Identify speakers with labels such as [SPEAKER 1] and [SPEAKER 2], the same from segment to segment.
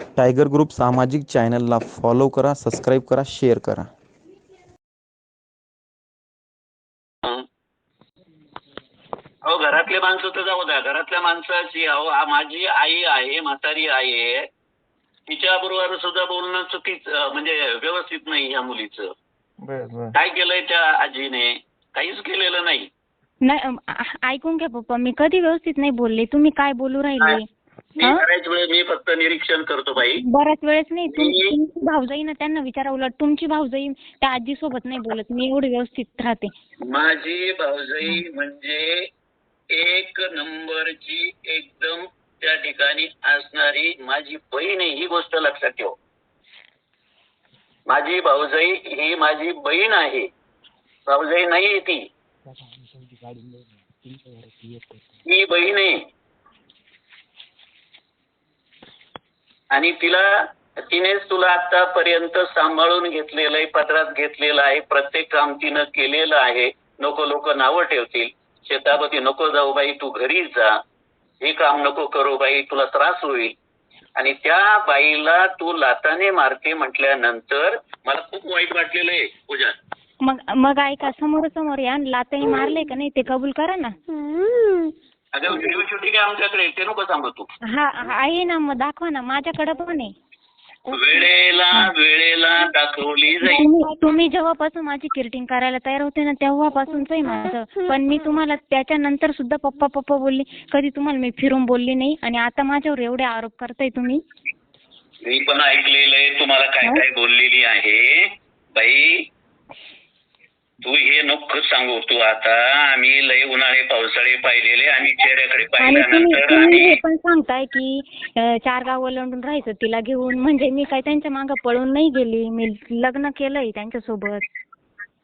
[SPEAKER 1] Tiger group सामाजिक चॅनलला follow करा सबस्क्राईब करा शेअर करा.
[SPEAKER 2] अहो घरातले माणसं तर जाऊ द्या. घरातल्या माणसाची अहो आ- माझी आई आहे म्हातारी आई आहे. तिच्याबरोबर सुद्धा बोलणं चुकीच म्हणजे व्यवस्थित नाही ह्या मुलीचं. काय केलंय त्या आजीने? काहीच केलेलं नाही.
[SPEAKER 3] नाही ऐकून घ्या पप्पा. मी कधी व्यवस्थित नाही बोलले. तुम्ही काय बोलू राहिले?
[SPEAKER 2] मी? बऱ्याच वेळ मी फक्त निरीक्षण करतो बाई.
[SPEAKER 3] बऱ्याच वेळेस नाही. तुम- तुमची भाऊजाई ना त्यांना विचारा उलट तुमची भाऊजाई त्या आजी सोबत नाही बोलत. मी एवढी व्यवस्थित राहते.
[SPEAKER 2] माझी भाऊजाई म्हणजे एक नंबरची एकदम त्या ठिकाणी असणारी माझी बहीण आहे. ही गोष्ट लक्षात ठेव. माझी भाऊजाई ही माझी बहीण आहे. भाऊजाई नाही ती. ही बहीण आहे. आणि तिला तिनेच तुला आतापर्यंत सांभाळून घेतलेलं आहे पदरात घेतलेलं आहे प्रत्येक काम तिनं केलेलं आहे. नको लोक नावं ठेवतील. शेतापती नको जाऊ बाई तू घरी जा. हे काम नको करू बाई तुला त्रास होईल. आणि त्या बाईला तू लाताने मारते म्हटल्यानंतर मला खूप वाईट वाटलेलं आहे पूजा.
[SPEAKER 3] मग मग ऐका समोर समोर या लातही मारले का नाही ते कबूल करा ना.
[SPEAKER 2] अगं व्हिडिओ शूटिंग आहे आमच्याकडे. ते नको सांगू तू.
[SPEAKER 3] हा आहे ना मग दाखवा ना. माझ्याकडे पण आहे.
[SPEAKER 2] वेळेला वेळेला दाखवली जाईल.
[SPEAKER 3] तुम्ही तुम्ही जेव्हापासून माझी किरटिंग करायला तयार होते ना तेव्हापासूनच आहे माझं. पण मी तुम्हाला त्याच्यानंतर सुद्धा पप्पा पप्पा बोलली कधी तुम्हाला मी फिरून बोलली नाही? आणि आता माझ्यावर एवढे आरोप करताय तुम्ही.
[SPEAKER 2] मी पण ऐकलेलं आहे तुम्हाला काय? काय बोललेली आहे. बाई तू हे नको सांगू. तू आता आम्ही लय उन्हाळे पावसाळे पाहिलेले आम्ही चेहऱ्याकडे
[SPEAKER 3] आणि तुम्ही
[SPEAKER 2] पाहिल्यानंतर
[SPEAKER 3] तुम्ही हे
[SPEAKER 2] आम्ही
[SPEAKER 3] पण सांगताय की अं, चार गाव ओलांडून राहायचं तिला घेऊन. म्हणजे मी काय त्यांच्या मागं पळून नाही गेली. मी लग्न केलंय त्यांच्यासोबत.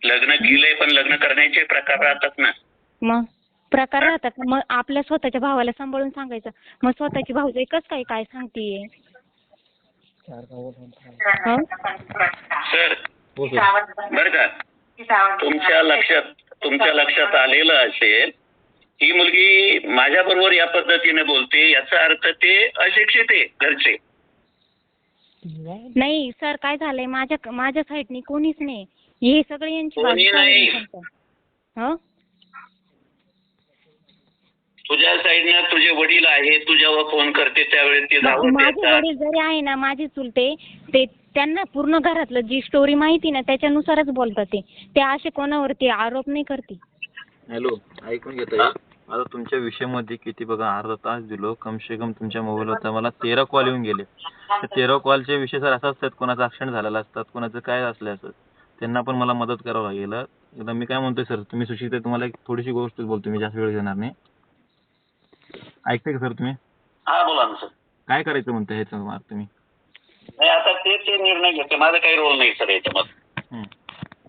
[SPEAKER 2] लग्न केलंय पण लग्न करण्याचे प्रकार राहतात ना.
[SPEAKER 3] मग? प्रकार राहतात. मग आपल्या स्वतःच्या भावाला सांभाळून सांगायचं. मग स्वतःची भाऊजाई कस काय काय सांगतीये? हं?
[SPEAKER 2] सर
[SPEAKER 4] हो? सर
[SPEAKER 2] बर का? तुमच्या लक्षात तुमच्या लक्षात आलेलं असेल ही मुलगी माझ्या बरोबर या पद्धतीने बोलते याचा अर्थ ते अशिक्षित आहे घरचे.
[SPEAKER 3] नाही सर काय झालंय? माझ्या माझ्या साईडनी कोणीच नाही. हे सगळे यांची
[SPEAKER 2] कोणी
[SPEAKER 3] बाजू
[SPEAKER 2] नाही.
[SPEAKER 3] हं?
[SPEAKER 2] तुझ्या साईडनं तुझे वडील आहे तू जेव्हा फोन करते त्यावेळेस ते धावत
[SPEAKER 3] माझे
[SPEAKER 2] येतात.
[SPEAKER 3] वडील जरी आहे ना माझे चुलते ते त्यांना पूर्ण घरातलं जी स्टोरी माहिती ना त्याच्यानुसारच बोलतात ते. ते असे कोणावरती आरोप नाही करते.
[SPEAKER 4] हॅलो ऐकून घेता
[SPEAKER 2] हा?
[SPEAKER 4] आता तुमच्या विषयामध्ये किती बघा अर्धा तास दिलो. कमसे कम तुमच्या मोबाईलवर मला तेरा कॉल येऊन गेले. त्या तेरा कॉलचे विषय सर असा असतात कोणाचा ऍक्सिडेंट झालेला असतात कोणाचं काय असलं असं त्यांना पण मला मदत करावं लागेल. एकदा मी काय म्हणतोय सर तुम्ही सुशिक्षित आहे, तुम्हाला एक थोडीशी गोष्ट बोलतो मी जास्त वेळ घेणार नाही. ऐकते का सर तुम्ही?
[SPEAKER 2] हा बोला ना सर.
[SPEAKER 4] काय करायचं म्हणताय ह्याचं मार्ग तुम्ही?
[SPEAKER 2] नाही आता ते ते निर्णय घेते माझा काही रोल नाही सर याच्यामध्ये.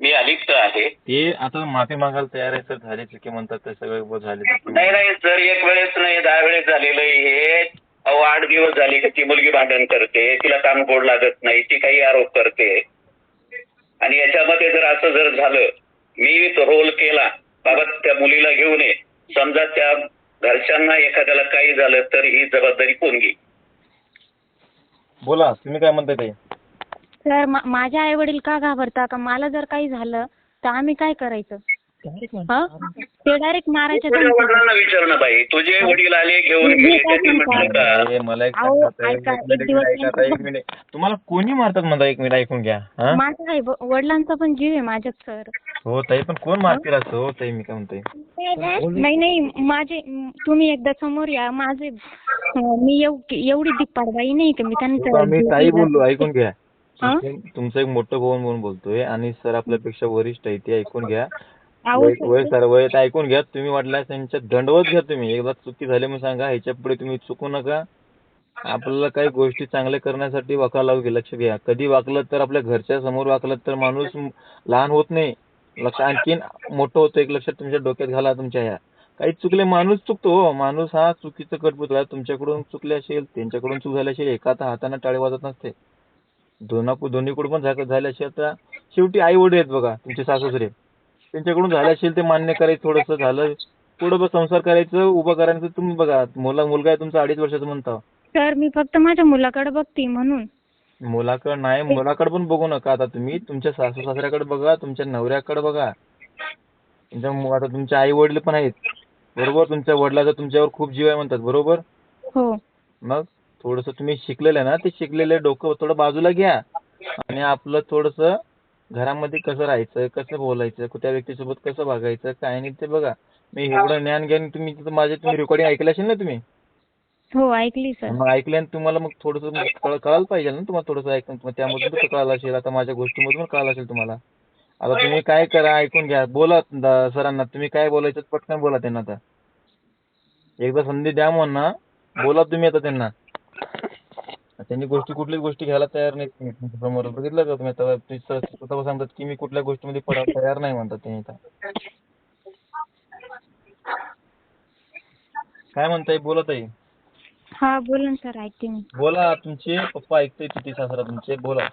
[SPEAKER 2] मी अलिप्त आहे.
[SPEAKER 4] ते आता माफी मागायला तयार आहे सर झाले चुकी म्हणतात ते सगळे झाले
[SPEAKER 2] नाही नाही सर एक वेळेस नाही दहा वेळेस झालेलं हे. अहो आठ दिवस झाले की ती मुलगी भांडण करते तिला काम गोड लागत नाही ती काही आरोप करते. आणि याच्यामध्ये जर असं जर झालं मी तो रोल केला बाबा त्या मुलीला घेऊन ये. समजा त्या घरच्यांना एखाद्याला काही झालं तर ही जबाबदारी कोण घेईल?
[SPEAKER 4] बोला तुम्ही काय म्हणताय ते
[SPEAKER 3] सर माझ्या आई वडील का घाबरता? का मला जर काही झालं तर आम्ही काय करायचं? ते डायरेक्ट
[SPEAKER 2] वडिलांना विचार ना बाई. तुझे वडील आले घेऊन गेले त्यांनी म्हटलं? का?
[SPEAKER 4] मला एक
[SPEAKER 3] अहो,
[SPEAKER 4] सांगा, ताई,
[SPEAKER 3] ऐका,
[SPEAKER 4] एक मिनिट,
[SPEAKER 3] एक दिवस
[SPEAKER 4] एक मिनिट, एक मिनिट. तुम्हाला कोणी मारतात म्हणता एक मिनिट ऐकून घ्या हा?
[SPEAKER 3] माझा आई वडिलांचा पण जीव आहे माझ्यात सर.
[SPEAKER 4] हो ताई पण कोण मारतील असं? हो ताई मी काय म्हणतोय?
[SPEAKER 3] नाही नाही माझे म, तुम्ही एकदा समोर या. माझे अं, मी एव- एवढी दिप्पाडबाई नाही का? मी
[SPEAKER 4] मी
[SPEAKER 3] त्यांचं
[SPEAKER 4] ताई बोललो ऐकून घ्या.
[SPEAKER 3] हा?
[SPEAKER 4] तुमचं- एक मोठं भाऊ म्हणून बोलतोय आणि सर आपल्यापेक्षा वरिष्ठ आहे ते ऐकून घ्या. वय
[SPEAKER 3] सर,
[SPEAKER 4] वय ऐकून घ्या. तुम्ही वाटल्यास त्यांच्या दंडवत घ्या तुम्ही. एकदा चुकी झाली म्हणून सांगा. ह्याच्या पुढे तुम्ही चुकू नका. आपल्याला काही गोष्टी चांगल्या करण्यासाठी वाकावं लागेल लक्ष घ्या. कधी वाकलं तर आपल्या घरच्या समोर वाकलं तर माणूस लहान होत नाही. लक्ष आणखीन मोठं होतं. एक लक्षात तुमच्या डोक्यात घाला तुमच्या ह्या. काही चुकले माणूस चुकतो हो. माणूस हा चुकीचं कटपुतळा आहे. तुमच्याकडून चुकले असेल त्यांच्याकडून चूक झाली असेल एका हाता- हाताने टाळे वाजत नसते. दोन्हा दोन्हीकडून पण झाले असेल तर शेवटी आई वडील आहेत बघा तुमचे सासूसरे त्यांच्याकडून झाले असेल ते मान्य करायचं थोडंसं झालं. पुढं संसार करायचं उभं करायचं तुम्ही बघा. मुला मुलगा आहे तुमचा अडीच वर्षाचा म्हणता.
[SPEAKER 3] सर मी फक्त माझ्या मुलाकडे बघते म्हणून.
[SPEAKER 4] मुलाकडे नाही मुलाकडे पण बघू नका आता तुम्ही. तुमच्या सासू सासऱ्याकडे बघा तुमच्या नवऱ्याकडे बघा. तुमच्या आता तुमचे आई वडील पण आहेत. बरोबर? तुमच्या वडिलाचा तुमच्यावर खूप जीव आहे म्हणतात बरोबर?
[SPEAKER 3] हो.
[SPEAKER 4] मग थोडस तुम्ही शिकलेलं आहे ना ते शिकलेलं डोकं थोडं बाजूला घ्या. आणि आपलं थोडस घरामध्ये कसं राहायचं कसं बोलायचं त्या व्यक्तीसोबत कसं वागायचं काय नाही ते बघा. मी एवढं ज्ञान घ्यान तुम्ही माझे तुम्ही रेकॉर्डिंग ऐकलं असेल ना तुम्ही?
[SPEAKER 3] हो ऐकली सर.
[SPEAKER 4] मग ऐकल्यानं तुम्हाला मग थोडंसं कळायला पाहिजे ना तुम्हाला थोडंसं ऐकून. त्यामधून कसं कळालं असेल आता माझ्या गोष्टीमधून कळालं असेल तुम्हाला. आता तुम्ही काय करा ऐकून घ्या. बोला सरांना. तुम्ही काय बोलायचं पटकन बोला त्यांना आता. एकदा संधी द्या म्हणा बोला तुम्ही आता त्यांना. त्यांनी गोष्टी कुठलीच गोष्टी घ्यायला तयार नाहीत. समोर बघितलं का तुम्ही? आता ते स्वतः सांगतात की मी कुठल्या गोष्टीमध्ये पडायला तयार नाही म्हणतात त्यांनी आता काय म्हणताय? बोला ताई.
[SPEAKER 3] हा बोला ना सर ऐकते मी.
[SPEAKER 4] बोला तुमचे पप्पा ऐकताय तिथे सासरा तुमचे. बोला.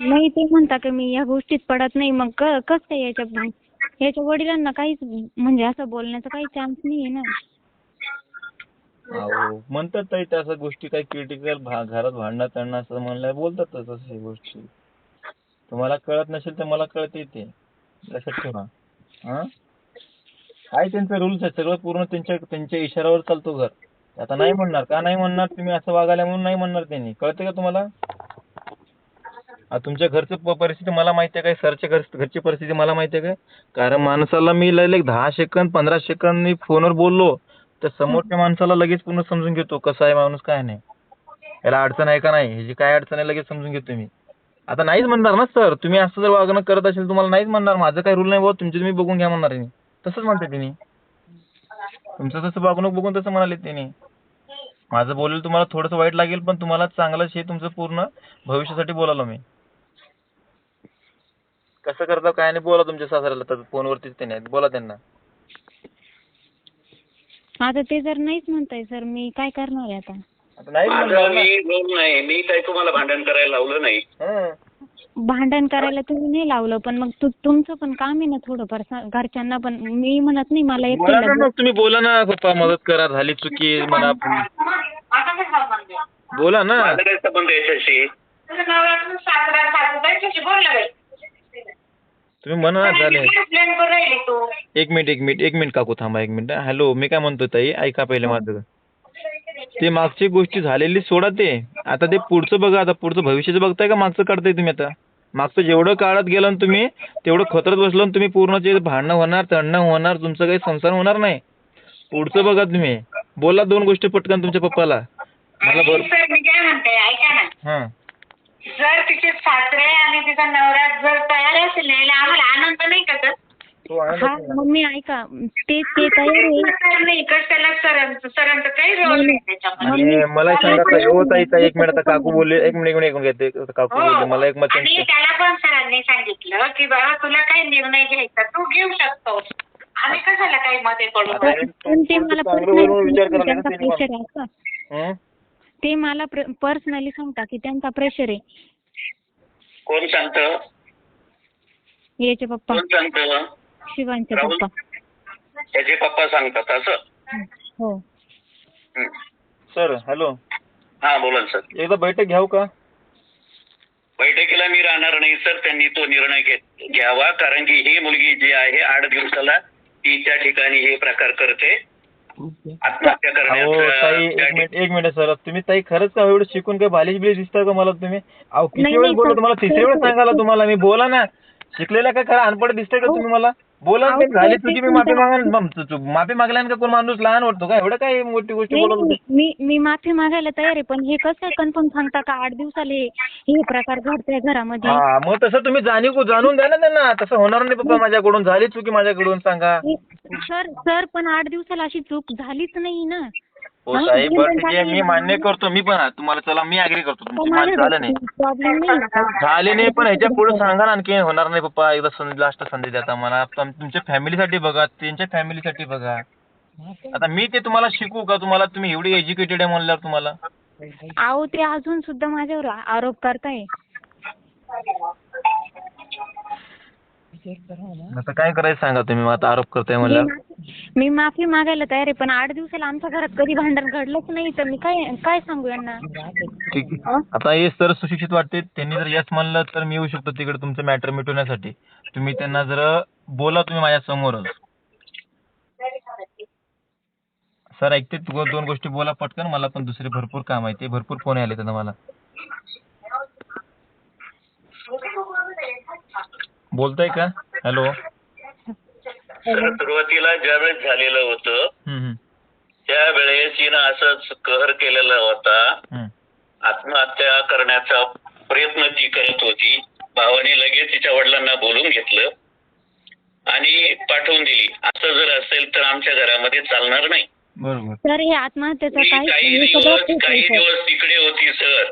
[SPEAKER 3] नाही ते म्हणता की मी या गोष्टीत पडत नाही? मग क कस काय याच्या याच्या वडिलांना काहीच म्हणजे असं बोलण्याचा काही चान्स नाही आहे ना.
[SPEAKER 4] म्हणतात ताई त्या गोष्टी काही क्रिटिकल घरात भांडणं त्यांना असं म्हणलं बोलतात तसं गोष्टी. तुम्हाला कळत नसेल तर मला कळते ते लक्षात ठेवा. हा? काय त्यांचा रुल्स आहे सगळं पूर्ण त्यांच्या त्यांच्या इशाऱ्यावर चालतो घर. आता नाही म्हणणार. का नाही म्हणणार? तुम्ही असं वागायला म्हणून नाही म्हणणार त्यांनी. कळते का तुम्हाला? तुमच्या घरचं परिस्थिती मला माहिती आहे काय? सरच्या घर घरची परिस्थिती मला माहिती आहे काय? कारण माणसाला मी लय दहा सेकंद पंधरा सेकंद मी फोनवर बोललो. तर समोरच्या माणसाला लगेच पूर्ण समजून घेतो कसा आहे माणूस काय नाही. याला अडचण आहे का नाही? ह्याची काय अडचण आहे लगेच समजून घेतो मी. आता नाहीच म्हणणार ना सर. तुम्ही असं जर वागणं करत असेल तुम्हाला नाहीच म्हणणार. माझं काही रूल नाही बाबा तुमचे तुम्ही बघून घ्या म्हणणार मी. तसंच म्हणते तिने. तुमचं तसं वागणूक बघून तसं म्हणाले तिने. माझं बोलेल तुम्हाला थोडंसं वाईट लागेल पण तुम्हाला चांगलंच हे तुमचं पूर्ण भविष्यासाठी बोलालो मी. कसं करता काय नाही. बोला तुमच्या सासऱ्याला. तर फोनवरतीच त्याने बोला त्यांना.
[SPEAKER 3] आता ते जर नाहीच म्हणताय सर मी काय करणार आहे आता?
[SPEAKER 2] माझं. मी रोल नाही मी काही तुम्हाला भांडण करायला लावलं नाही.
[SPEAKER 4] हं.
[SPEAKER 3] भांडण करायला तुम्ही नाही लावलं पण मग तू तुमचं पण काम आहे ना थोडंफार सा- घरच्यांना पण. मी म्हणत नाही मला
[SPEAKER 4] बोला ना
[SPEAKER 3] एकटीला
[SPEAKER 4] मग तुम्ही बोला ना पप्पा मदत करा झाली चुकी म्हणा बोला ना.
[SPEAKER 2] माझा काय संबंध याच्याशी
[SPEAKER 4] तुम्ही म्हणा झाले.
[SPEAKER 5] राहिली तू?
[SPEAKER 4] एक मिनिट एक मिनिट एक मिनिट काकू थांबा एक मिनिट. हॅलो मी काय म्हणतो ताई? ऐका पहिले माझं. ते मागची गोष्टी झालेली सोडा ते. आता ते पुढचं बघा आता पुढचं भविष्याचं बघताय का मागचं काढताय तुम्ही आता? मागचं जेवढं काळात गेलं ना तुम्ही तेवढं खतरत बसलं ना तुम्ही पूर्ण जे भांडणं होणार तणणं होणार तुमचं काही संसार होणार नाही. पुढचं बघा तुम्ही. बोला दोन गोष्टी पटकन तुमच्या पप्पाला. मला बर
[SPEAKER 5] सर मी काय म्हणते ऐका ना.
[SPEAKER 4] हां.
[SPEAKER 5] जर तिचे सासरे आणि तिचा नवरा जर तयार असेल ना यायला आम्हाला आनंद नाही का सर
[SPEAKER 4] तो आनंद
[SPEAKER 3] हा मम्मी ऐका. ते ते तयार आहे.
[SPEAKER 5] सर नाही कशाला सरांचं सरांचं काही रोल नाही त्याच्यामध्ये.
[SPEAKER 4] आणि मला सांगा ताई हो ताई ताई एक मिनिट आता काकू बोलले एक मिनिट एक मिनिट ऐकून घेते काकू बोलले मला एक मत
[SPEAKER 5] हो. आणि त्याला पण सरांनी सांगितलं की बाबा तुला काही निर्णय घ्यायचा तू घेऊ शकतो. आम्ही कशाला काही मध्ये पडू?
[SPEAKER 4] हे
[SPEAKER 3] पण ते मला
[SPEAKER 4] चांगलं बोलून विचार करायला
[SPEAKER 3] आहे
[SPEAKER 4] हं?
[SPEAKER 3] ते मला पर्सनली सांगता की त्यांचा प्रेशर आहे.
[SPEAKER 2] कोण सांगतं?
[SPEAKER 3] याचे पप्पा.
[SPEAKER 2] कोण सांगतं?
[SPEAKER 3] शिवांचे
[SPEAKER 2] राहुल?
[SPEAKER 3] पप्पा.
[SPEAKER 2] त्याचे पप्पा सांगतात असं?
[SPEAKER 3] हो
[SPEAKER 2] हं.
[SPEAKER 4] Sir hello.
[SPEAKER 2] हा बोला ना सर.
[SPEAKER 4] एकदा बैठक घ्याव का?
[SPEAKER 2] बैठकीला मी राहणार नाही सर. त्यांनी तो निर्णय घेत घ्यावा. कारण की ही मुलगी जी आहे आठ दिवसाला ती त्या ठिकाणी हे प्रकार करते.
[SPEAKER 4] अहो ताई एक मिनिट एक मिनिट सर. तुम्ही ताई खरंच का एवढं शिकून काय बालिश बिलिश दिसताय का मला तुम्ही? अहो किती वेळेस बोललो
[SPEAKER 3] सर,
[SPEAKER 4] तुम्हाला तिसरी
[SPEAKER 3] सर,
[SPEAKER 4] वेळेस सांगायला. तुम्हाला मी बोला ना. शिकलेला काय खरं अनपड दिसतंय का
[SPEAKER 3] अहो,
[SPEAKER 4] तुम्ही मला? बोला झाली तुझी मी माफी
[SPEAKER 3] तुमच्या-
[SPEAKER 4] मागा मग तू- तू- माफी मागल्यानं का कोण माणूस लहान वाटतो का? एवढं काय मोठी गोष्ट बोलत
[SPEAKER 3] मी मी माफी मागायला तयार आहे पण हे कसं कन्फर्म सांगता का? आठ दिवसाला हे हे प्रकार घडतोय घरामध्ये.
[SPEAKER 4] हा मग तसं तुम्ही जाणीव जाणून द्या ना त्यांना. तसं होणार नाही पप्पा माझ्याकडून. झाली चुकी माझ्याकडून सांगा.
[SPEAKER 3] सर सर पण आठ दिवसाला अशी चूक झालीच नाही ना.
[SPEAKER 4] हो साहेब बरं ठीक आहे मी
[SPEAKER 3] झालं-
[SPEAKER 4] मान्य करतो मी पण तुम्हाला चला मी अग्री करतो तुमची झालं नाही.
[SPEAKER 3] प्रॉब्लेम नाही.
[SPEAKER 4] झाले नाही पण ह्याच्या पुढे सांगा ना आणखी होणार नाही पप्पा एकदा संधी लास्ट संधी द्या आता मला तुम- तुमच्या फॅमिलीसाठी बघा त्यांच्या फॅमिलीसाठी बघा. आता मी ते तुम्हाला शिकू का? तुम्हाला तुम्ही एवढी एज्युकेटेड आहे म्हणल्यावर तुम्हाला?
[SPEAKER 3] अहो ते अजून सुद्धा माझ्यावर आ- आरोप करताय.
[SPEAKER 4] आता काय करायचं सांगा तुम्ही? मग आता आरोप करताय
[SPEAKER 3] मी
[SPEAKER 4] म्हणल्यावर.
[SPEAKER 3] माफी- मी माफी मागायला तयार आहे पण आठ दिवसाला आमच्या घरात कधी भांडण घडलंच नाही तर मी काय काय सांगू यांना?
[SPEAKER 4] ठीक आहे.
[SPEAKER 3] अं?
[SPEAKER 4] आता हे सर सुशिक्षित वाटते त्यांनी जर यस म्हणलं तर मी येऊ शकतो तिकडे तुमचं मॅटर मिटवण्यासाठी. तुम्ही त्यांना जर बोला तुम्ही माझ्या समोरच. सर ऐकते तू दोन गोष्टी बोला पटकन मला पण दुसरे भरपूर काम आहे ते भरपूर फोन आले त्यांना मला. बोलताय का? हॅलो.
[SPEAKER 2] सुरुवातीला ज्यावेळेस झालेलं होतं त्यावेळेस हिनं असंच कहर केलेला होता. आत्महत्या करण्याचा प्रयत्न ती करत होती. भावाने लगेच तिच्या वडिलांना बोलून घेतलं आणि पाठवून दिली. असं जर असेल तर आमच्या घरामध्ये चालणार नाही.
[SPEAKER 4] बरोबर.
[SPEAKER 3] सर हे आत्महत्येचं काही
[SPEAKER 2] दिवस काही. दिवस तिकडे होती सर.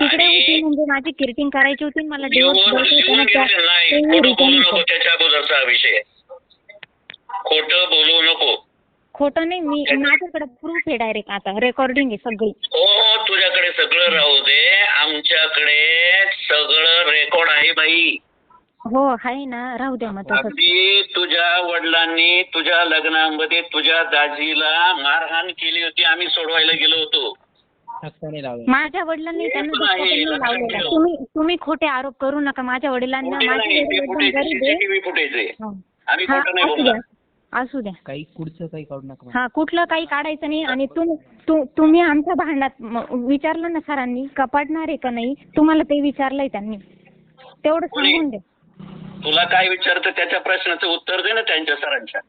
[SPEAKER 3] तिकडे होती? म्हणजे माझी किरकिंग करायची होती मला
[SPEAKER 2] येऊन
[SPEAKER 3] दिवस द्यायचे होते
[SPEAKER 2] येऊन
[SPEAKER 3] ना त्या-
[SPEAKER 2] घेतले नाही.
[SPEAKER 3] तेही
[SPEAKER 2] खोटं बोलू
[SPEAKER 3] return
[SPEAKER 2] नको.
[SPEAKER 3] होतं.
[SPEAKER 2] त्याच्या अगोदरचा हा विषय. खोटं बोलू नको.
[SPEAKER 3] खोटं नाही मी माझ्याकडे प्रूफ आहे डायरेक्ट आता. रेकॉर्डिंग आहे सगळी.
[SPEAKER 2] हो तुझ्याकडे सगळं राहू दे. आमच्याकडे सगळं रेकॉर्ड आहे बाई.
[SPEAKER 3] हो आहे ना. राहू द्या मग
[SPEAKER 2] अगदी तुझ्या वडिलांनी तुझ्या लग्नामध्ये तुझ्या दाजीला मारहाण केली होती. आम्ही सोडवायला गेलो होतो.
[SPEAKER 3] माझ्या वडिलांनी त्यांना
[SPEAKER 2] लक्षात
[SPEAKER 3] लावलेलं. तुम्ही तुम्ही खोटे आरोप करू नका. माझ्या वडिलांना माझे वडील
[SPEAKER 2] फुटेज
[SPEAKER 3] एकदम गरीब आहे.
[SPEAKER 2] सीसीटीव्ही फुटेज आहे.
[SPEAKER 3] हा.
[SPEAKER 2] आम्ही
[SPEAKER 3] हा,
[SPEAKER 2] खोटं नाही
[SPEAKER 3] असू द्या.
[SPEAKER 2] बोलणार
[SPEAKER 3] असू द्या.
[SPEAKER 6] काही पुढचं काही काढू नका
[SPEAKER 3] हा कुठलं काही काढायचं नाही आणि तुम तु- तुम्ही आमच्या भांडणात म- विचारलं ना सरांनी कपाडणार आहे का नाही? तुम्हाला ते विचारलंय त्यांनी. तेवढं
[SPEAKER 2] कोणी?
[SPEAKER 3] सांगून दे.
[SPEAKER 2] तुला काय विचारतं त्याच्या प्रश्नाचं उत्तर दे ना त्यांच्या सरांच्या.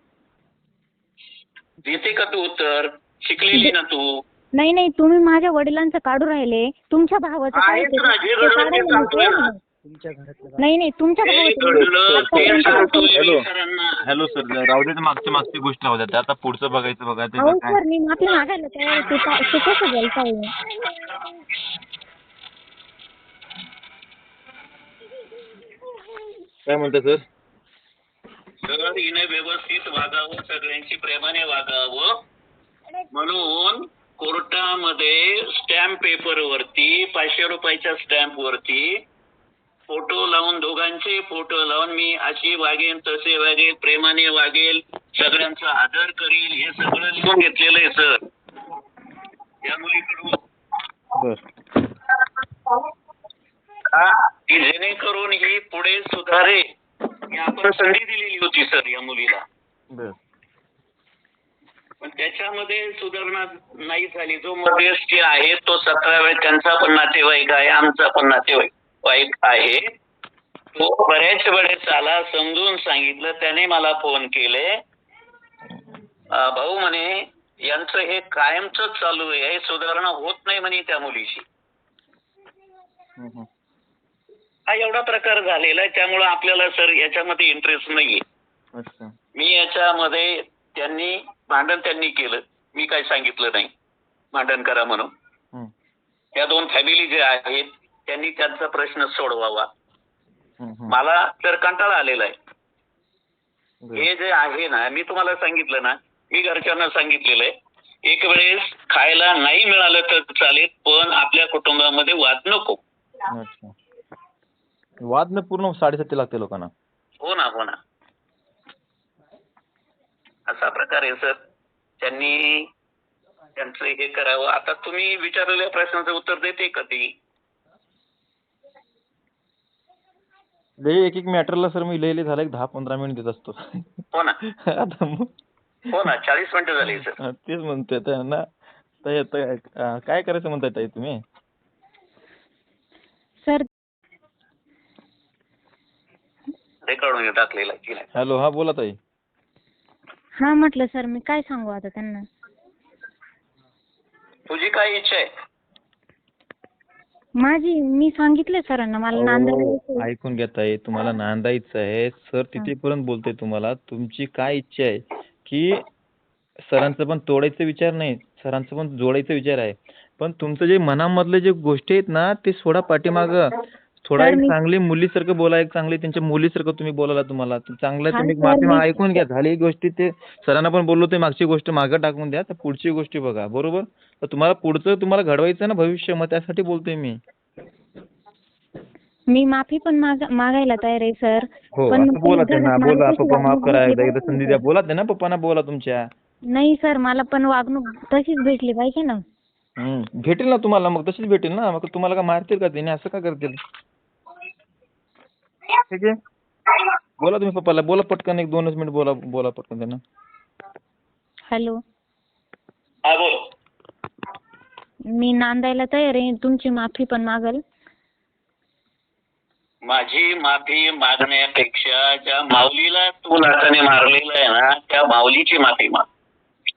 [SPEAKER 2] देते का तू उत्तर? शिकलेली ना तू?
[SPEAKER 3] नाही नाही तुम्ही माझ्या वडिलांचं काढू राहिले. तुमच्या भावाचं काय
[SPEAKER 2] आहेच
[SPEAKER 3] ते-
[SPEAKER 2] ना, जे
[SPEAKER 3] ते
[SPEAKER 2] घडलं ते
[SPEAKER 3] काढायला
[SPEAKER 2] सांगतोय.
[SPEAKER 3] नको.
[SPEAKER 2] ना.
[SPEAKER 6] तुमच्या घरातलं
[SPEAKER 3] नाही नाही तुमच्या भावाचं
[SPEAKER 2] घडलं ते सांगतोय
[SPEAKER 4] हॅलो.
[SPEAKER 2] मी सरांना
[SPEAKER 4] हॅलो. सर राहू दे मागच्या मागची गोष्ट राहू द्या. आता पुढचं बघायचं बघा ते
[SPEAKER 3] अहो
[SPEAKER 4] काय?
[SPEAKER 3] सर मी माफी मागायला तयार आहे. ते काय- ते कसं बोलताय?
[SPEAKER 4] काय म्हणता सर?
[SPEAKER 2] सगळं हिने व्यवस्थित वागावं सगळ्यांशी प्रेमाने वागावं. म्हणून कोर्टामध्ये स्टॅम्प पेपर वरती पाचशे रुपयाच्या स्टॅम्प वरती फोटो लावून दोघांचे फोटो लावून मी अशी वागेन तसे वागेल प्रेमाने वागेल सगळ्यांचा आदर करील हे सगळं लिहून घेतलेलं आहे सर. या मुलीकडून. का? जेणेकरून ही पुढे सुधारे आपण संधी दिलेली होती सर या मुलीला. पण त्याच्यामध्ये सुधारणा नाही झाली. जो मध्यस्थी आहे तो सतरा वेळ त्यांचा पण नातेवाईक आहे आमचा पण नातेवाईक वाईक आहे. तो बऱ्याच वेळेस आला समजून सांगितलं त्याने मला फोन केले. भाऊ म्हणे यांचं हे कायमच चालू आहे सुधारणा होत नाही म्हणे त्या मुलीशी. हा एवढा प्रकार झालेला आहे त्यामुळं आपल्याला सर याच्यामध्ये इंटरेस्ट नाहीये.
[SPEAKER 4] अच्छा.
[SPEAKER 2] मी याच्यामध्ये त्यांनी भांडण त्यांनी केलं. मी काय सांगितलं नाही. भांडण करा म्हणून.
[SPEAKER 4] हम्म,
[SPEAKER 2] या दोन फॅमिली जे आहेत त्यांनी त्यांचा प्रश्न सोडवावा. मला तर कंटाळा आलेला आहे. हे जे आहे ना मी तुम्हाला सांगितलं ना मी घरच्यांना सांगितलेलं आहे. एक वेळेस खायला नाही मिळालं तर चालेल पण आपल्या कुटुंबामध्ये वाद नको.
[SPEAKER 4] वाद न पूर्ण साडेसाती लागते लोकांना.
[SPEAKER 2] हो ना हो ना. असा प्रकार आहे सर. त्यांनी त्यांचं हे करावं. आता तुम्ही विचारलेल्या प्रश्नाचं उत्तर देते का ती?
[SPEAKER 4] लय एक एक मॅटरला सर मी लय लय झालं एक दहा पंधरा मिनिट देत असतो.
[SPEAKER 2] हो ना.
[SPEAKER 4] आता मग
[SPEAKER 2] हो ना चाळीस मिनिटं झाली सर.
[SPEAKER 4] तेच म्हणतोय तर ना ताई आता अं, काय करायचं म्हणताय ताई तुम्ही?
[SPEAKER 3] सर
[SPEAKER 2] रेकॉर्ड टाकलेला
[SPEAKER 4] हॅलो हा बोला ताई.
[SPEAKER 3] हा म्हटलं सर मी काय सांगू आता त्यांना?
[SPEAKER 2] तुझी काय इच्छा आहे?
[SPEAKER 3] माझी मी सांगितलं सरांना मला नांदायला
[SPEAKER 4] अहो. ऐकून घ्या ताई तुम्हाला नांदायचं आहे. सर तिथेपर्यंत बोलतोय तुम्हाला तुमची काय इच्छा आहे? की सरांचं पण तोडायचा विचार नाही सरांचं पण जोडायचा विचार आहे. पण तुमचं जे मनामधले जे गोष्टी आहेत ना ते सोडा पाठीमागं. थोडा एक चांगली मुलीसारखं बोला एक चांगली त्यांच्या मुलीसारखं तुम्ही बोलायला तुम्हाला. चांगलं तुम्ही माफी
[SPEAKER 3] मी-
[SPEAKER 4] ऐकून घ्या झाली एक गोष्टी ते सरांना पण बोललो ते मागची गोष्ट मागं टाकून द्या तर पुढची गोष्टी बघा बरोबर? तर तुम्हाला पुढचं तुम्हाला घडवायचं ना भविष्य मग त्यासाठी बोलतोय मी.
[SPEAKER 3] मी माफी पण माग मागायला तयार आहे सर.
[SPEAKER 4] हो
[SPEAKER 3] पण
[SPEAKER 4] बोला त्यांना बोला पप्पा माफ करा एकदा एकदा संधी
[SPEAKER 3] ना.
[SPEAKER 4] द्या. बोला त्यांना पप्पांना बोला तुमच्या.
[SPEAKER 3] नाही सर मला पण वागणूक तशीच भेटली पाहिजे ना.
[SPEAKER 4] हम्म. भेटेल ना तुम्हाला मग तशीच भेटेल ना मग तुम्हाला का मारतील का त्याने असं का करतील? ठीक आहे. बोला तुम्ही पप्पाला बोला पटकन एक दोनच मिनिट बोला बोला पटकन त्यांना.
[SPEAKER 3] हॅलो.
[SPEAKER 2] हा बोल.
[SPEAKER 3] मी नांदायला तयार आहे तुमची माफी पण मागल.
[SPEAKER 2] माझी माफी मागण्यापेक्षा ज्या माऊलीला तू लाटाने मारलेलं आहे ना त्या माऊलीची माफी माग.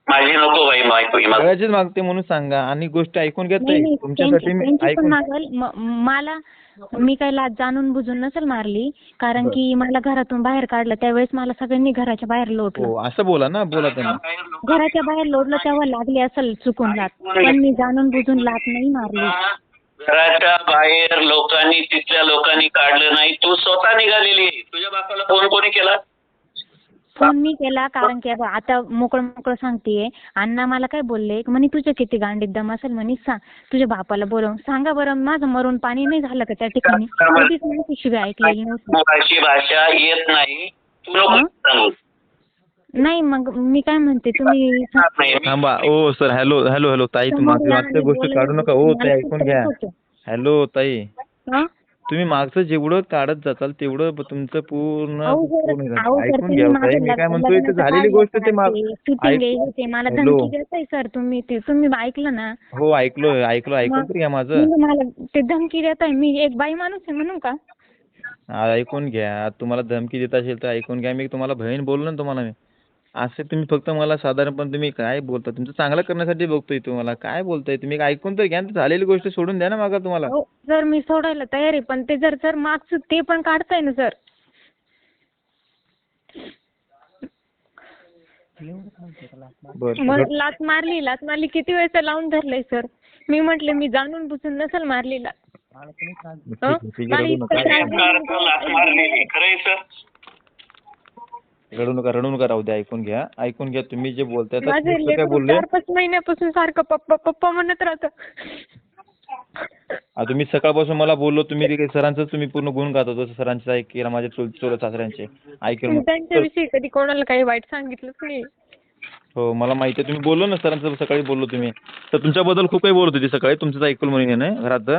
[SPEAKER 2] माझी नको बाई माफी माग
[SPEAKER 4] सगळ्याचीच मागते म्हणून सांगा. आणि गोष्ट ऐकून घेत
[SPEAKER 3] नाही
[SPEAKER 4] नाही
[SPEAKER 3] नाही
[SPEAKER 4] तुमच्यासाठी
[SPEAKER 3] त्यांची
[SPEAKER 4] मी
[SPEAKER 3] त्यांची पण
[SPEAKER 4] ऐकून
[SPEAKER 3] मागल. म- मला मी काही लाज जाणून बुजून नसेल मारली कारण. की मला घरातून बाहेर काढलं त्यावेळेस मला सगळ्यांनी घराच्या बाहेर लोटलं
[SPEAKER 4] हो असं बोला ना बोला त्यांना
[SPEAKER 3] घराच्या बाहेर लोटलं तेव्हा लागली असेल चुकून लात पण मी जाणून बुजून लात नाही मारली
[SPEAKER 2] घराच्या बाहेर लोकांनी तिथल्या लोकांनी काढलं नाही तू स्वतः निघालेली आहे. तुझ्या बापाला फोन कोणी केला
[SPEAKER 3] फोन मी केला कारण की आता- आता मोकळं मोकळं सांगतेय. अण्णा मला काय बोलले म्हणे तुझ्या किती गांडीत दम असेल म्हणे सांग. तुझ्या बापाला बोलव सांगा बरं माझं मरून पाणी नाही झालं का त्या ठिकाणी? कधीच नव्हती शिवाय ऐकलेली नव्हती.
[SPEAKER 2] भाषा येत नाही.
[SPEAKER 3] नाही मग मी काय म्हणते तुम्ही
[SPEAKER 2] नाही,
[SPEAKER 4] थांबा. ओ सर हॅलो हॅलो हॅलो ताई तुम्ही
[SPEAKER 3] समोरला
[SPEAKER 4] मागच्या गोष्ट
[SPEAKER 3] बोलायचं
[SPEAKER 4] काढू नका. ओ ताई ऐकून घ्या. हॅलो ताई.
[SPEAKER 3] हं?
[SPEAKER 4] तुम्ही मागचं जेवढं काढत जाताल तेवढं तुमचं पूर्ण ऐकून घ्या हो मी काय म्हणतोय झालेली गोष्ट ते
[SPEAKER 3] आहे, मला. धमकी सर. तुम्ही ते तुम्ही ऐकलं ना?
[SPEAKER 4] हो ऐकलोय ऐकलो ऐकून तर घ्या माझं.
[SPEAKER 3] मला ते धमकी देताय मी एक बाई माणूस आहे म्हणून का?
[SPEAKER 4] ऐकून घ्या. तुम्हाला धमकी देत असेल तर ऐकून घ्या. मी तुम्हाला बहीण बोललो ना तुम्हाला मी. असे तुम्ही फक्त मला साधारणपणे तुम्ही काय बोलता? तुमचं चांगलं करण्यासाठी बघतोय तुम्हाला. काय बोलताय तुम्ही? ऐकून तर घ्या. झालेली गोष्ट सोडून द्या ना मागा तुम्हाला.
[SPEAKER 3] हो सर मी सोडायला तयार आहे पण ते जर सर मागचं ते पण काढताय ना सर?
[SPEAKER 4] बरं.
[SPEAKER 3] मग लात मारली लात मारली. किती वेळचं लावून धरलंय सर? मी म्हटले मी जाणून बुजून नसेल मारली लात
[SPEAKER 6] मला कोणी त्रास देत
[SPEAKER 4] ठीक आहे, ठीक आहे,
[SPEAKER 3] मला
[SPEAKER 4] रडू नका.
[SPEAKER 3] इतका
[SPEAKER 2] याचा अर्थ लाथ मारलेली. खरंय सर?
[SPEAKER 4] रडू नका रडू नका राहू द्या ऐकून घ्या. ऐकून घ्या तुम्ही जे बोलताय तर
[SPEAKER 3] माझे
[SPEAKER 4] पुढचं काय
[SPEAKER 3] लेकरू
[SPEAKER 4] बोलले.
[SPEAKER 3] चार पाच महिन्यापासून सारखं पप्पा पप्पा म्हणत राहतं
[SPEAKER 4] आता मी सकाळपासून मला बोललो तुम्ही ते सरांचं तुम्ही पूर्ण गुण गात होतो सरांचे ऐकेला माझ्या चुल चुलत सासऱ्यांचे. ऐकेल
[SPEAKER 3] मी त्यांच्याविषयी कधी कोणाला काही वाईट सांगितलंच नाही.
[SPEAKER 4] हो मला माहिती आहे तुम्ही बोललो ना सरांचं सकाळी बोललो तुम्ही. तर तुमच्याबद्दल खूप काही बोलत होती सकाळी तुमचं ऐकून म्हणून नाही घरात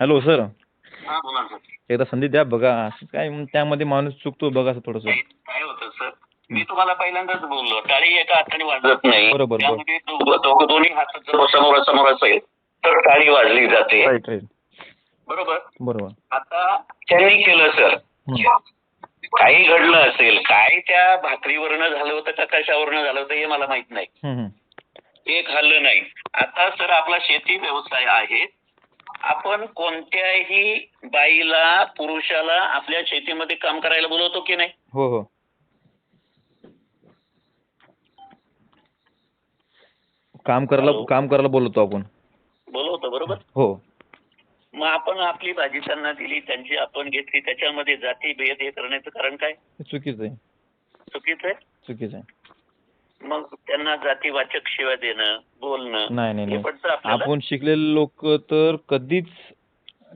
[SPEAKER 4] हॅलो सर
[SPEAKER 2] हा बोला सर
[SPEAKER 4] एकदा संधी द्या बघा. असं काय मग त्यामध्ये माणूस चुकतो बघा असं थोडंसं.
[SPEAKER 2] काय होतं सर. मी तुम्हाला पहिल्यांदाच बोललो. टाळी एका हाताने वाजत नाही.
[SPEAKER 4] बरोबर, बरोबर.
[SPEAKER 2] त्यामध्ये दो- दोघं दोन्ही हात जर समोर समोर असेल तर टाळी वाजली जाते.
[SPEAKER 4] Right right.
[SPEAKER 2] बरोबर?
[SPEAKER 4] बरोबर.
[SPEAKER 2] आता त्यांनी केलं सर.
[SPEAKER 4] हम्म.
[SPEAKER 2] काही घडलं असेल काय त्या भाकरीवरनं झालं होतं का कशावरनं झालं होतं हे मला माहीत नाही.
[SPEAKER 4] हम्म, हम्म.
[SPEAKER 2] ते खाल्लं नाही. आता सर आपला शेती व्यवसाय आहे. आपण कोणत्याही बाईला पुरुषाला आपल्या शेतीमध्ये काम करायला बोलवतो की नाही?
[SPEAKER 4] हो हो. काम करायला? काम करायला बोलतो आपण.
[SPEAKER 2] बोलवतो बरोबर?
[SPEAKER 4] हो.
[SPEAKER 2] मग आपण आपली भाजी त्यांना दिली त्यांची आपण घेतली त्याच्यामध्ये जाती भेद हे करण्याचं कारण काय?
[SPEAKER 4] चुकीचं आहे.
[SPEAKER 2] चुकीचं आहे?
[SPEAKER 4] चुकीचं आहे.
[SPEAKER 2] मग त्यांना जातीवाचक शिवाय देणं बोलणं
[SPEAKER 4] नाही नाही
[SPEAKER 2] हे
[SPEAKER 4] नाही. आपण शिकलेले लोक तर कधीच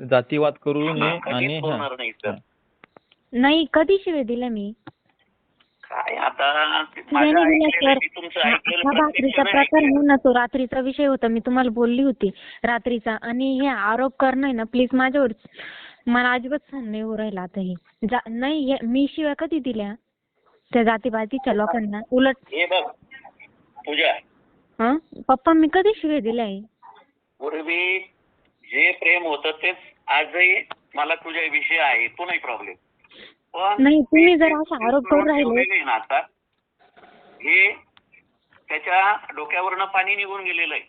[SPEAKER 4] जातीवाद करू नये आणि हा.
[SPEAKER 2] नाही सर.
[SPEAKER 3] नाही कधी शिवे दिल्या मी?
[SPEAKER 2] काय आता तुमचं
[SPEAKER 3] हा हा
[SPEAKER 2] प्रत्यक्ष
[SPEAKER 3] प्रकार
[SPEAKER 2] नाही.
[SPEAKER 3] हो ना तो रात्रीचा विषय होता. मी तुम्हाला बोलली होती रात्रीचा. आणि हे आरोप करणं ना प्लीज माझ्यावर मला अजिबात सहन नाही होऊ राहिला आता हे. नाही हे- मी शिव्या कधी दिल्या? त्या जातीपातीच्या लोकांना उलट
[SPEAKER 2] हे बघ पूजा.
[SPEAKER 3] हं? पप्पा मी कधी शिव्या दिल्या
[SPEAKER 2] पूर्वी जे प्रेम होतं तेच आजही मला तुझ्याविषयी आहे तो नाही प्रॉब्लेम पण
[SPEAKER 3] नाही, तुम्ही जर असा आरोप करून राहिले-
[SPEAKER 2] ठेवलेलं ना आता हे त्याच्या डोक्यावरनं पाणी निघून गेलेलं आहे.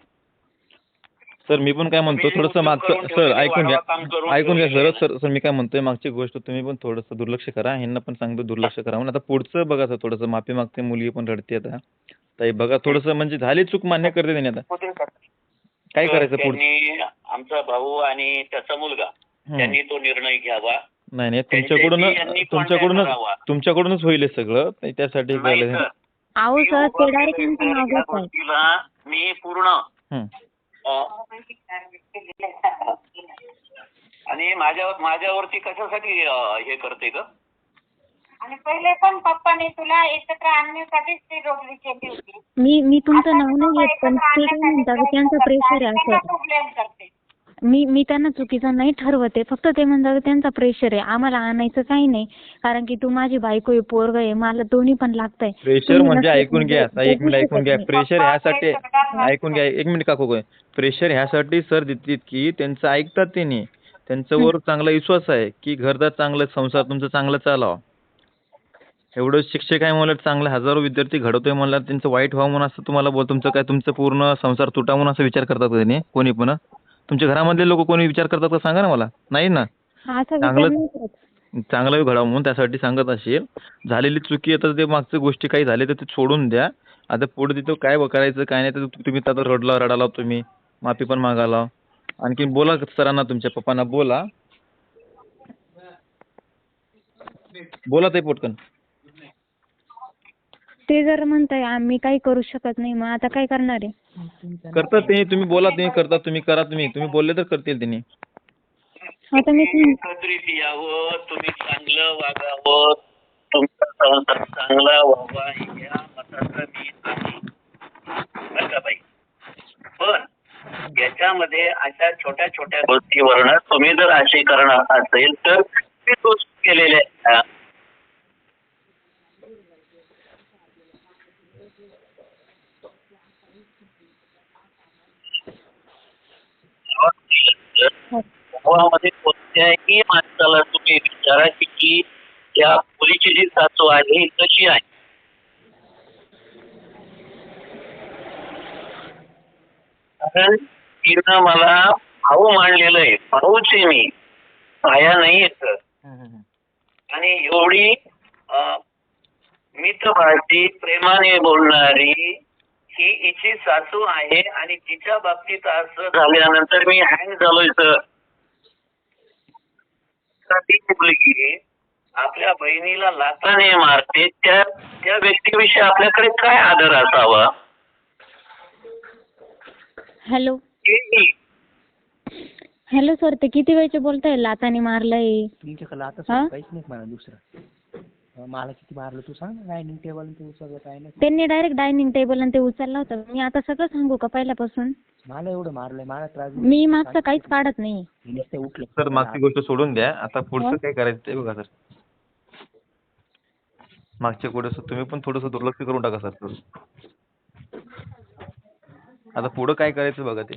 [SPEAKER 4] सर मी पण काय म्हणतो थोडंसं मागचं सर ऐकून घ्या ऐकून घ्या सर. सर सर मी काय म्हणतोय मागची गोष्ट तुम्ही पण थोडंसं दुर्लक्ष करा ह्यांना पण सांगतो दुर्लक्ष करा. म्हणून आता पुढचं बघा सर थोडंसं माफी मागते मुलगी पण रडते आता. ताई बघा थोडंसं म्हणजे झाली चूक मान्य करते त्यांनी आता. काय करायचं पुढचं
[SPEAKER 2] त्यांनी आमचा भाऊ आणि त्याचा मुलगा. त्यांनी तो निर्णय घ्यावा.
[SPEAKER 4] नाही नाही तुमच्याकडून तुमच्याकडूनच. तुमच्याकडूनच होईल सगळं ते त्यासाठी
[SPEAKER 2] मी पूर्ण आणि माझ्या माझ्यावरती कशासाठी अं, हे करते ग?
[SPEAKER 5] आणि पहिले पण पप्पाने तुला एकत्र आणण्यासाठीच ती रोटरी केली होती.
[SPEAKER 3] मी मी तुमचं नाव नाही घेत पण ते काय म्हणतात त्यांचं प्रेशर आहे असं
[SPEAKER 5] ब्लेम करते.
[SPEAKER 3] मी मी त्यांना चुकीचं नाही ठरवते. फक्त ते म्हणतात की त्यांचा प्रेशर आहे. आम्हाला आणायचं काही नाही. कारण की तू माझी बायको आहे पोरग आहे. मला दोन्ही पण लागतंय.
[SPEAKER 4] प्रेशर म्हणजे
[SPEAKER 3] नक्कीच
[SPEAKER 4] ऐकून घ्या.
[SPEAKER 3] म्हणजे
[SPEAKER 4] एक मिनिट ऐकून घ्या. प्रेशर ह्यासाठी ऐकून घ्या. एक मिनिट काकू प्रेशर ह्यासाठी सर देतात की त्यांचं ऐकतात त्यांनी त्यांच्यावर चांगला विश्वास आहे की घरदार चांगलं संसार तुमचं चांगलं चालावं. एवढं शिक्षक आहे म्हणलं चांगले. हजारो विद्यार्थी घडवतोय म्हणलं त्यांचं वाईट व्हावं म्हणून असं तुम्हाला बोल तुमचं काय तुमचं पूर्ण संसार तुटा म्हणून असं विचार करतात का त्यांनी कोणी पण तुमच्या घरामधले लोक कोणी विचार करतात का? सांगा ना मला. नाही ना? चांगलं-. चांगलं घडावं म्हणून त्यासाठी सांगत असेल झालेली चुकी आता ते मागच्या गोष्टी काही झाल्या तर ते सोडून द्या. आता पुढे तिथं काय करायचं काय नाही तर तुम्ही आता रडला रडाला तुम्ही. माफी पण मागाला आणखीन बोला सरांना तुमच्या पप्पांना बोला. बोला ते पटकन.
[SPEAKER 3] ते जर म्हणताय आम्ही काही करू शकत नाही मग आता काय करणार आहे?
[SPEAKER 4] करतात ते तुम्ही बोला तुम्ही करतात तुम्ही करा तुम्ही तुम्ही बोलले तर करतील त्यांनी
[SPEAKER 3] आता मी
[SPEAKER 2] एकत्रित यावं तुम्ही चांगलं वागावं तुमचा संसार चांगला व्हावा या मताचा मी आहे. बरं का बाई? पण याच्यामध्ये अशा छोट्या छोट्या गोष्टीवरनं तुम्ही जर असे करणार असेल तर ते दोष केलेले. गावामध्ये कोणत्याही माणसाला तुम्ही विचारा की या मुलीची जी सासू आहे कशी आहे? कारण तिनं मला भाऊ मानलेलं आहे. भाऊचे मी. पाया नाही येत. आणि एवढी अं, मितभाषी प्रेमाने बोलणारी ही हिची सासू आहे आणि तिच्या बाबतीत असं झाल्यानंतर मी हँग झालोय सर तर ती मुलगी आपल्या बहिणीला लाताने मारते? त्या त्या व्यक्तीविषयी आपल्याकडे काय आदर असावा?
[SPEAKER 3] हॅलो. हॅलो सर ते किती वेळचे बोलताय? लाताने मारलंय.
[SPEAKER 6] तुमच्याकडे आता
[SPEAKER 3] हा?
[SPEAKER 6] काहीच नाही मला दुसरं. मला किती मारलं तू सांग. डायनिंग टेबल ते उचललं काय नाही
[SPEAKER 3] त्यांनी डायरेक्ट डायनिंग टेबल आणि ते उचललं होतं. मी आता सगळं सांगू का पहिल्यापासून?
[SPEAKER 6] मला एवढं मारलंय. मला त्रास
[SPEAKER 3] मी मागचं काहीच काढत नाही.
[SPEAKER 6] नुसते उठले.
[SPEAKER 4] सर मागची गोष्ट सोडून द्या. आता पुढचं? काय करायचं ते बघा सर. मागच्या पुढे तुम्ही पण थोडंसं दुर्लक्ष करून टाका सर. थोडं आता पुढं काय करायचं बघा ते.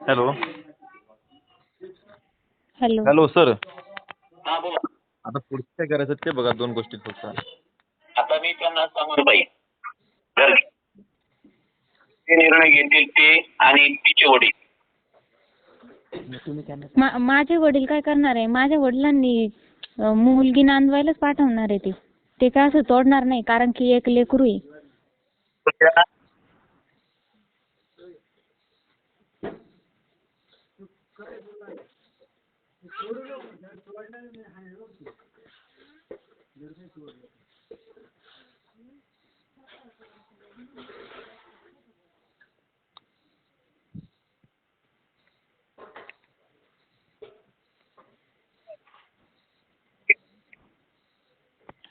[SPEAKER 4] हॅलो.
[SPEAKER 3] हॅलो.
[SPEAKER 4] Hello sir.
[SPEAKER 2] हा बोला.
[SPEAKER 4] आता पुढचं काय करायचं ते बघा दोन गोष्टी फक्त.
[SPEAKER 2] आता मी त्यांना सांगून बाई. जर ते निर्णय घेतील ते आणि तिचे वडील.
[SPEAKER 3] मा- माझे वडील काय करणार आहे? माझ्या वडिलांनी अं, मुलगी नांदवायलाच पाठवणार आहे ते. ते काय असं तोडणार नाही कारण की एक लेकरू आहे.
[SPEAKER 2] त्या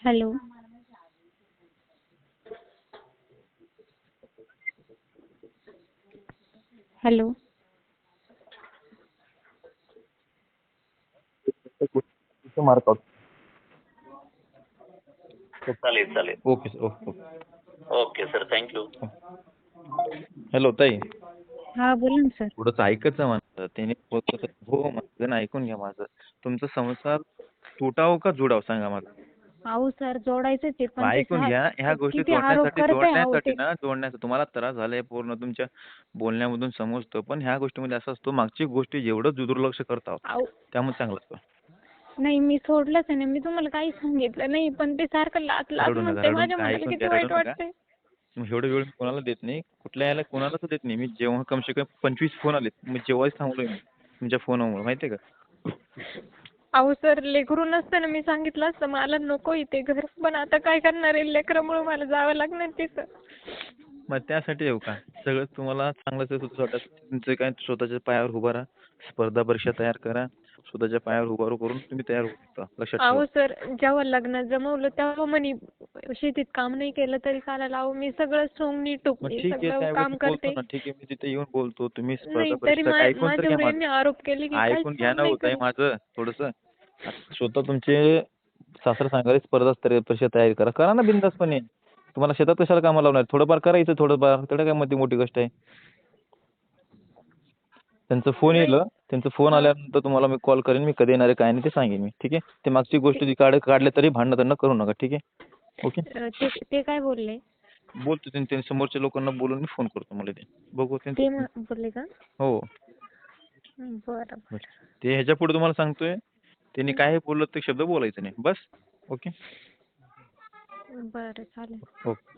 [SPEAKER 3] हॅलो. हॅलो.
[SPEAKER 4] मार्क आउट
[SPEAKER 2] चालेल चालेल.
[SPEAKER 4] Okay sir okay okay
[SPEAKER 2] okay sir thank you
[SPEAKER 4] hello ताई.
[SPEAKER 3] हा बोला ना सर
[SPEAKER 4] थोडंसं ऐकायचं माझं त्याने हो माझं ना ऐकून घ्या माझं. तुमचा संसार तुटाव का जुडाव सांगा मला.
[SPEAKER 3] अहो सर जोडायचंच आहे. पण ते
[SPEAKER 4] ऐकून घ्या. ह्या गोष्टी
[SPEAKER 3] किती आरोप
[SPEAKER 4] जोडण्यासाठी
[SPEAKER 3] करताय अहो
[SPEAKER 4] जोडण्यासाठी
[SPEAKER 3] ते.
[SPEAKER 4] ना जोडण्यासाठी तुम्हाला त्रास झालाय पूर्ण तुमच्या बोलण्यामधून समजतो. पण ह्या गोष्टीमध्ये असं असतो मागची गोष्टी जेवढं दुर्लक्ष करत आहोत
[SPEAKER 3] अहो.
[SPEAKER 4] त्यामुळे चांगलं असतं
[SPEAKER 3] नाही मी सोडलंच आहे ना. मी तुम्हाला काही सांगितलं नाही पण ते सारखं लाच लाच
[SPEAKER 4] रडू नका,
[SPEAKER 3] म्हणते
[SPEAKER 4] रडू
[SPEAKER 3] माझ्या
[SPEAKER 4] नका,
[SPEAKER 3] मनाला किती वाईट
[SPEAKER 4] रडू नका.
[SPEAKER 3] वाटतंय.
[SPEAKER 4] मग एवढं वेळ मी कोणाला देत नाही. कुठल्या याला कोणालाच देत नाही. मी जेव्हा कमसे कम पंचवीस फोन आले मी जेव्हाच थांबलोय मी तुमच्या फोनवर माहितीये का?
[SPEAKER 3] अहो सर लेकरू नसतं ना मी सांगितलं असतं. मला नको इथे घर. पण आता काय करणार आहे? लेकरामुळे मला जावं लागणार तिथं.
[SPEAKER 4] मग त्यासाठी येऊ का? सगळं तुम्हाला चांगलंच आहे. स्वतः तुमचे काय स्वतःच्या पायावर उभा राहा. स्पर्धा परीक्षा तयार करा. स्वतःच्या पायावर उभा करून तुम्ही तयार होऊ शकता लक्षात
[SPEAKER 3] अहो
[SPEAKER 4] ठेवा.
[SPEAKER 3] सर जेव्हा लग्न जमवलं तेव्हा म्हणे शेतीत काम नाही केलं तरी चालेल. अहो मी सगळं सोंगणी
[SPEAKER 4] मग ठीक आहे
[SPEAKER 3] सगळं काम करते.
[SPEAKER 4] बोलतो ना ठीक आहे मी तिथे येऊन बोलतो. तुम्ही
[SPEAKER 3] नाही
[SPEAKER 4] स्पर्धा
[SPEAKER 3] तरी
[SPEAKER 4] परीक्षा
[SPEAKER 3] मा-
[SPEAKER 4] ऐकून तर घ्या माझं
[SPEAKER 3] आरोप केले की काहीच
[SPEAKER 4] ऐकून घ्या
[SPEAKER 3] काम
[SPEAKER 4] ना
[SPEAKER 3] नाही
[SPEAKER 4] होत आहे. माझं थोडस. स्वतः तुमचे सासर सांगायला स्पर्धा स्तरीय परीक्षा तयारी करा. करा ना बिनधास्तपणे तुम्हाला शेतात कशाला कामाला लावणार? थोडंफार करायचं थोडंफार. तेवढं काय मध्ये मोठी गोष्ट आहे. त्यांचा फोन येईल त्यांचा फोन आल्यानंतर तुम्हाला मी कॉल करेन मी कधी येणार आहे काय नाही ते सांगेन मी ठीक आहे? ते मागची गोष्ट जी काढ काढले तरी भांडणं त्यांना करू नका ठीक आहे? ओके?
[SPEAKER 3] ते ते काय बोलले?
[SPEAKER 4] बोलतो त्यांनी त्यांनी समोरच्या लोकांना बोलून मी फोन करतो मला ते. बघू
[SPEAKER 3] ते
[SPEAKER 4] त्यांचं
[SPEAKER 3] म- बोलले का?
[SPEAKER 4] हो.
[SPEAKER 3] बरं
[SPEAKER 4] ते ह्याच्या पुढे तुम्हाला सांगतोय त्यांनी काय बोललं ते शब्द बोलायचं नाही. बस? ओके?
[SPEAKER 3] बरं चालेल.
[SPEAKER 4] ओके